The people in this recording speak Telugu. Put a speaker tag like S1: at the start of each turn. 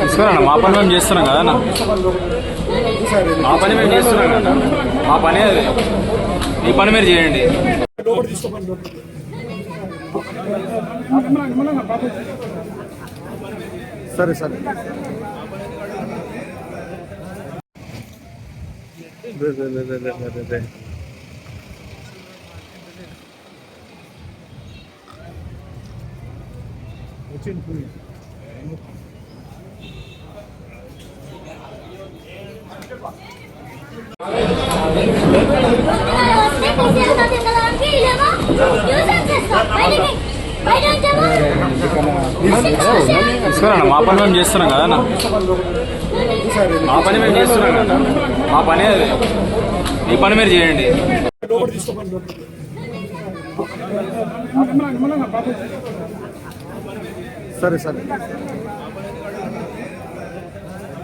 S1: వస్తే
S2: మా పని మేము చేస్తున్నాం కదా అన్న. మా పని మేము చేస్తున్నాం కదా మా పని అది. మీ పని మీరు చేయండి.
S3: సరే సరే.
S2: తీసుకురా మా పని మేము చేస్తున్నాం కదా మా పని మేము చేస్తున్నాం కదా మా పని అది. మీ పని మీరు చేయండి.
S3: సరే సరే.